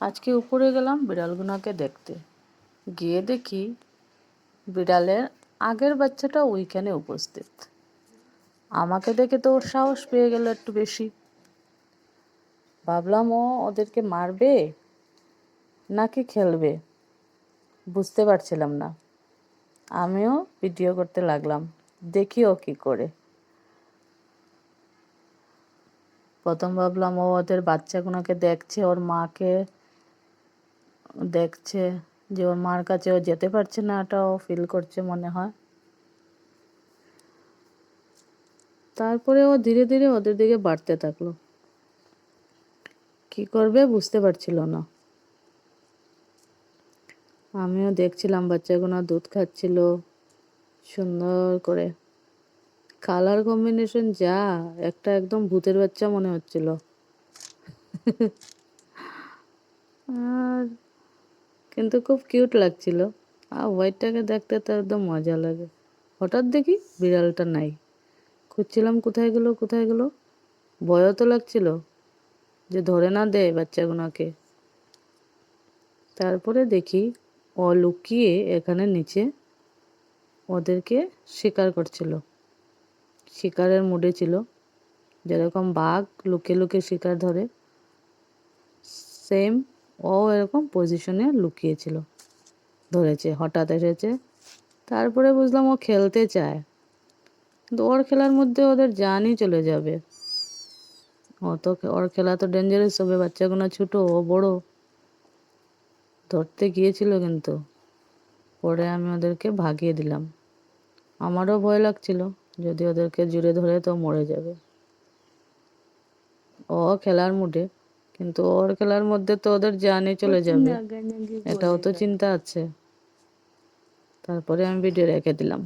আজকে উপরে গেলাম বিড়ালগুলোকে দেখতে। গিয়ে দেখি বিড়ালের আগের বাচ্চাটা ওইখানে উপস্থিত। আমাকে দেখে তো ওর সাহস পেয়ে গেল একটু বেশি। ভাবলাম, ও ওদেরকে মারবে নাকি খেলবে? বুঝতে পারছিলাম না। আমিও ভিডিও করতে লাগলাম, দেখি ও কী করে। প্রথম ভাবলাম, ও ওদের বাচ্চাগুলোকে দেখছে, ওর মাকে দেখছে যে ওর মার কাছে ও যেতে পারছে না এটা ও ফিল করছে মনে হয়। তারপরে ও ধীরে ধীরে ওদের দিকে বাড়তে থাকল। কি করবে বুঝতে পারছিল না। আমিও দেখছিলাম বাচ্চাগুলো দুধ খাচ্ছিল, সুন্দর করে। কালার কম্বিনেশন যা, একটা একদম ভূতের বাচ্চা মনে হচ্ছিল আর কিন্তু খুব কিউট লাগছিল। আর হোয়াইটটাকে দেখতে তো একদম মজা লাগে। হঠাৎ দেখি বিড়ালটা নাই। খুঁজছিলাম কোথায় গেলো কোথায় গেলো। ভয়ও তো লাগছিল যে ধরে না দেয় বাচ্চাগুলোকে তারপরে দেখি ও লুকিয়ে এখানে নিচে ওদেরকে শিকার করছিল। শিকারের মুডে ছিল। যেরকম বাঘ লুকে লুকে শিকার ধরে, সেম ও এরকম পজিশনে লুকিয়েছিল, ধরেছে, হঠাৎ এসেছে। তারপরে বুঝলাম ও খেলতে চায়। কিন্তু ওর খেলার মধ্যে ওদের জানই চলে যাবে। ও তো ওর খেলা তো ডেঞ্জারাস হবে, বাচ্চাগুলো ছোটো, ও বড়। ধরতে গিয়েছিল কিন্তু। পরে আমি ওদেরকে ভাগিয়ে দিলাম। আমারও ভয় লাগছিল, যদি ওদেরকে জুড়ে ধরে তো মরে যাবে। ও খেলার মুডে কিন্তু ওর খেলার মধ্যে তো ওদের জানে চলে যাবে। এটাও তো চিন্তা আছে। তারপরে আমি ভিডিও রেখে দিলাম।